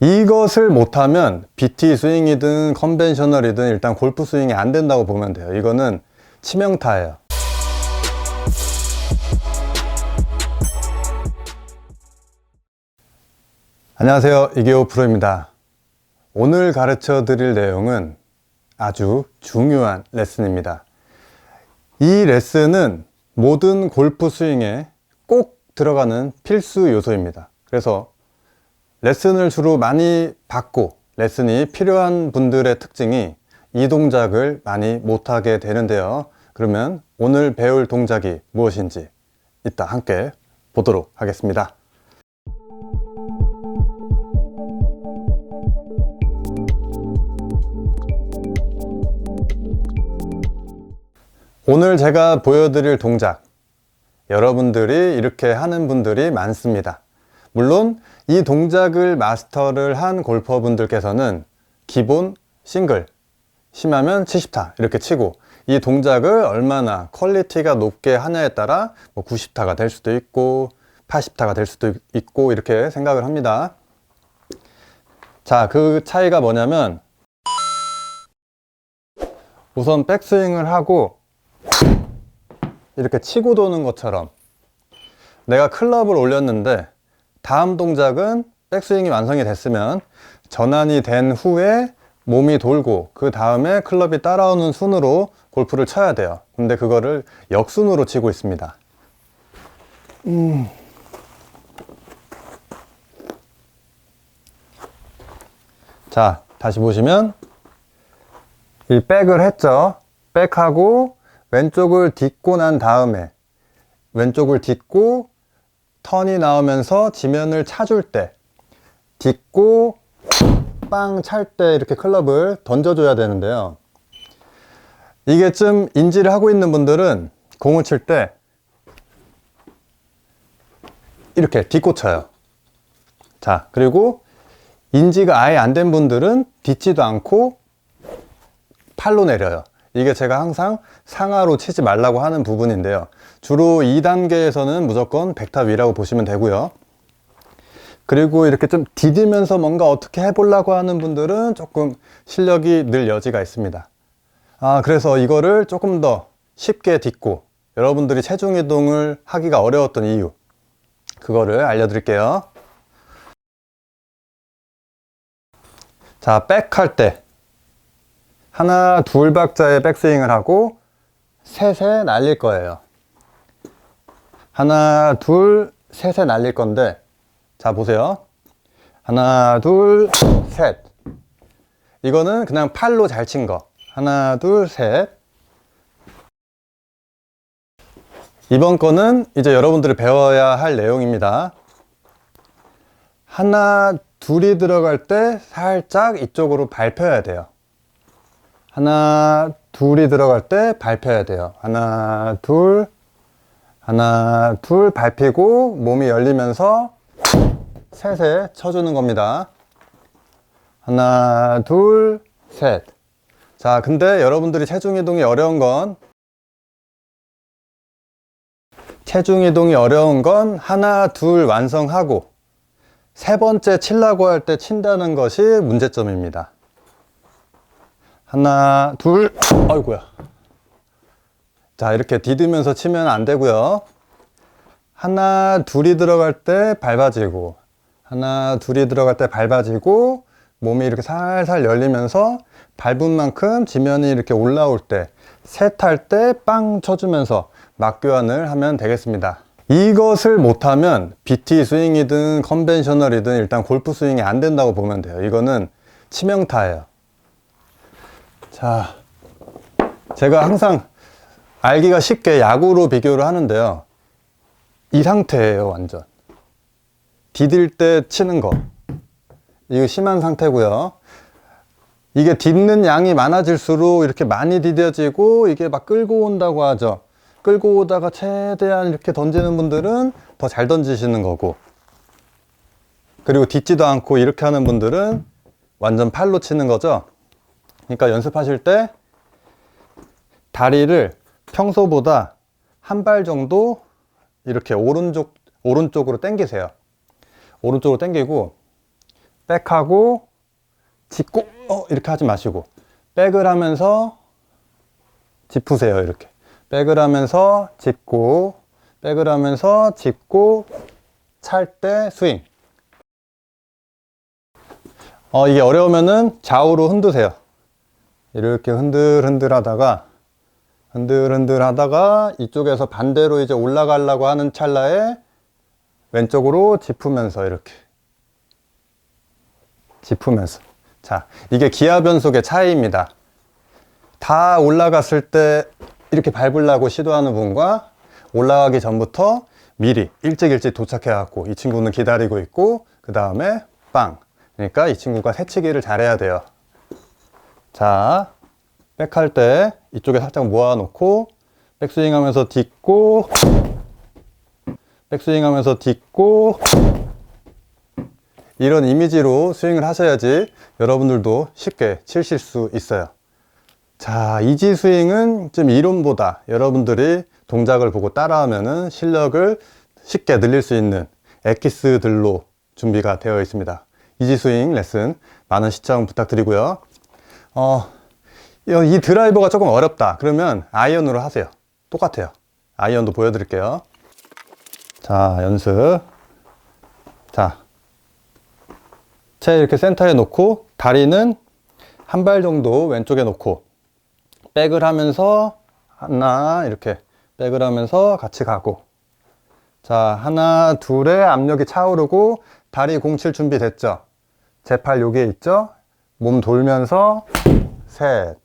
이것을 못하면 BT 스윙이든 컨벤셔널이든 일단 골프 스윙이 안 된다고 보면 돼요. 이거는 치명타예요. 안녕하세요. 이계호 프로입니다. 오늘 가르쳐 드릴 내용은 아주 중요한 레슨입니다. 이 레슨은 모든 골프 스윙에 꼭 들어가는 필수 요소입니다. 그래서 레슨을 주로 많이 받고 레슨이 필요한 분들의 특징이 이 동작을 많이 못하게 되는데요. 그러면 오늘 배울 동작이 무엇인지 이따 함께 보도록 하겠습니다. 오늘 제가 보여드릴 동작 여러분들이 이렇게 하는 분들이 많습니다. 물론 이 동작을 마스터를 한 골퍼분들께서는 기본 싱글, 심하면 70타 이렇게 치고 이 동작을 얼마나 퀄리티가 높게 하냐에 따라 뭐 90타가 될 수도 있고 80타가 될 수도 있고 이렇게 생각을 합니다. 자, 그 차이가 뭐냐면 우선 백스윙을 하고 이렇게 치고 도는 것처럼 내가 클럽을 올렸는데 다음 동작은 백스윙이 완성이 됐으면 전환이 된 후에 몸이 돌고 그 다음에 클럽이 따라오는 순으로 골프를 쳐야 돼요. 근데 그거를 역순으로 치고 있습니다. 음. 자, 다시 보시면 이 백을 했죠. 백하고 왼쪽을 딛고 난 다음에 왼쪽을 딛고 턴이 나오면서 지면을 차줄 때 딛고 빵 찰 때 이렇게 클럽을 던져줘야 되는데요. 이게 좀 인지를 하고 있는 분들은 공을 칠 때 이렇게 딛고 쳐요. 자, 그리고 인지가 아예 안 된 분들은 딛지도 않고 팔로 내려요. 이게 제가 항상 상하로 치지 말라고 하는 부분인데요. 주로 2단계에서는 무조건 100타 위라고 보시면 되고요. 그리고 이렇게 좀 디디면서 뭔가 어떻게 해보려고 하는 분들은 조금 실력이 늘 여지가 있습니다. 아, 그래서 이거를 조금 더 쉽게 딛고 여러분들이 체중 이동을 하기가 어려웠던 이유. 그거를 알려드릴게요. 자, 백 할 때. 하나, 둘 박자의 백스윙을 하고 셋에 날릴 거예요. 하나, 둘, 셋에 날릴 건데, 자, 보세요. 하나, 둘, 셋. 이거는 그냥 팔로 잘 친 거. 하나, 둘, 셋. 이번 거는 이제 여러분들이 배워야 할 내용입니다. 하나, 둘이 들어갈 때 살짝 이쪽으로 밟혀야 돼요. 하나, 둘이 들어갈 때 밟혀야 돼요. 하나, 둘, 하나, 둘 밟히고 몸이 열리면서 셋에 쳐주는 겁니다. 하나, 둘, 셋. 자, 근데 여러분들이 체중 이동이 어려운 건 체중 이동이 어려운 건 하나, 둘 완성하고 세 번째 치려고 할 때 친다는 것이 문제점입니다. 하나, 둘, 아이고야. 자, 이렇게 디디면서 치면 안 되고요. 하나, 둘이 들어갈 때 밟아지고, 하나, 둘이 들어갈 때 밟아지고, 몸이 이렇게 살살 열리면서 밟은 만큼 지면이 이렇게 올라올 때, 셋 할 때 빵 쳐주면서 맞교환을 하면 되겠습니다. 이것을 못하면 BT 스윙이든 컨벤셔널이든 일단 골프 스윙이 안 된다고 보면 돼요. 이거는 치명타예요. 자, 제가 항상 알기가 쉽게 야구로 비교를 하는데요. 이 상태예요, 완전. 디딜 때 치는 거. 이거 심한 상태고요. 이게 딛는 양이 많아질수록 이렇게 많이 디뎌지고 이게 막 끌고 온다고 하죠. 끌고 오다가 최대한 이렇게 던지는 분들은 더 잘 던지시는 거고. 그리고 딛지도 않고 이렇게 하는 분들은 완전 팔로 치는 거죠. 그러니까 연습하실 때 다리를 평소보다 한 발 정도 이렇게 오른쪽 오른쪽으로 당기세요. 오른쪽으로 당기고 백하고 짚고 어 이렇게 하지 마시고 백을 하면서 짚으세요 이렇게. 백을 하면서 짚고 백을 하면서 짚고 찰 때 스윙. 어 이게 어려우면은 좌우로 흔드세요 이렇게 흔들흔들 하다가 흔들흔들 하다가 이쪽에서 반대로 이제 올라가려고 하는 찰나에 왼쪽으로 짚으면서 이렇게. 짚으면서. 자 이게 기아 변속의 차이입니다. 다 올라갔을 때 이렇게 밟으려고 시도하는 분과 올라가기 전부터 미리 일찍 일찍 도착해 갖고 이 친구는 기다리고 있고 그 다음에 빵. 그러니까 이 친구가 새치기를 잘해야 돼요 자 백할 때 이쪽에 살짝 모아놓고 백스윙 하면서 딛고 백스윙 하면서 딛고. 이런 이미지로 스윙을 하셔야지 여러분들도 쉽게 치실 수 있어요. 자 이지 스윙은 좀 이론보다 여러분들이 동작을 보고 따라하면은 실력을 쉽게 늘릴 수 있는 엑기스들로 준비가 되어 있습니다. 이지 스윙 레슨 많은 시청 부탁드리고요 어, 이 드라이버가 조금 어렵다. 그러면 아이언으로 하세요. 똑같아요. 아이언도 보여드릴게요. 자 연습. 자. 채 이렇게 센터에 놓고 다리는 한 발 정도 왼쪽에 놓고 백을 하면서 하나 이렇게 백을 하면서 같이 가고. 자 하나 둘에 압력이 차오르고 다리 공 칠 준비 됐죠? 제 팔 여기에 있죠 몸 돌면서 셋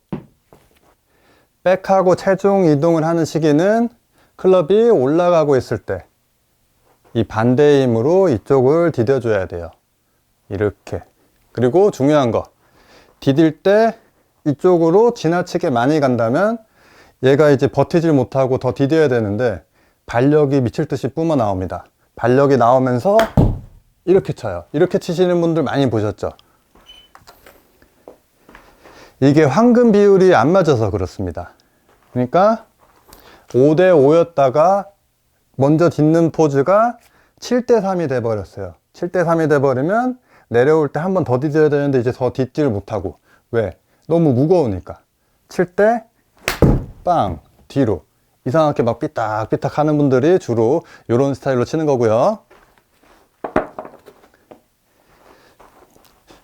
백하고 체중 이동을 하는 시기는 클럽이 올라가고 있을 때 이 반대의 힘으로 이쪽을 디뎌줘야 돼요. 이렇게. 그리고 중요한 거. 디딜 때 이쪽으로 지나치게 많이 간다면 얘가 이제 버티질 못하고 더 디뎌야 되는데 발력이 미칠 듯이 뿜어 나옵니다. 발력이 나오면서 이렇게 쳐요. 이렇게 치시는 분들 많이 보셨죠? 이게 황금 비율이 안 맞아서 그렇습니다. 그러니까 5대 5였다가 먼저 딛는 포즈가 7대 3이 돼 버렸어요. 7대 3이 돼 버리면 내려올 때 한 번더 디뎌야 되는데 이제 더 딛지를 못하고 왜? 너무 무거우니까. 7대 빵 뒤로 이상하게 막 삐딱삐딱 하는 분들이 주로 이런 스타일로 치는 거고요.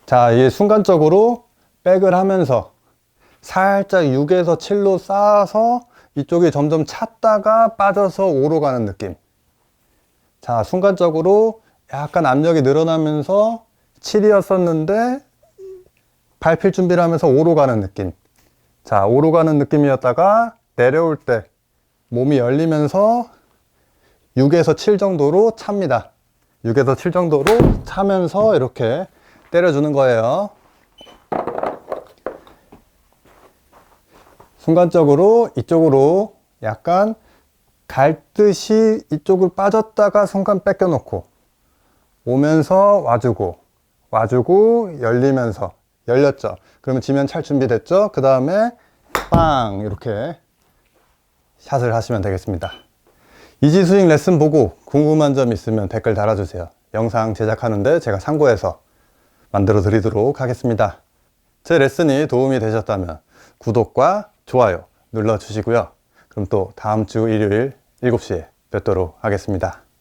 자, 이게 순간적으로 백을 하면서 살짝 6에서 7로 쌓아서 이쪽이 점점 찼다가 빠져서 5로 가는 느낌. 자, 순간적으로 약간 압력이 늘어나면서 7이었었는데 밟힐 준비를 하면서 5로 가는 느낌. 자, 5로 가는 느낌이었다가 내려올 때 몸이 열리면서 6에서 7 정도로 찹니다. 6에서 7 정도로 차면서 이렇게 때려주는 거예요. 순간적으로 이쪽으로 약간 갈 듯이 이쪽을 빠졌다가 순간 뺏겨 놓고 오면서 와주고 와주고 열리면서 열렸죠. 그러면 지면 찰 준비 됐죠. 그 다음에 빵 이렇게 샷을 하시면 되겠습니다. 이지 스윙 레슨 보고 궁금한 점 있으면 댓글 달아주세요. 영상 제작하는데 제가 참고해서 만들어 드리도록 하겠습니다. 제 레슨이 도움이 되셨다면 구독과 좋아요 눌러주시고요. 그럼 또 다음 주 일요일 7시에 뵙도록 하겠습니다.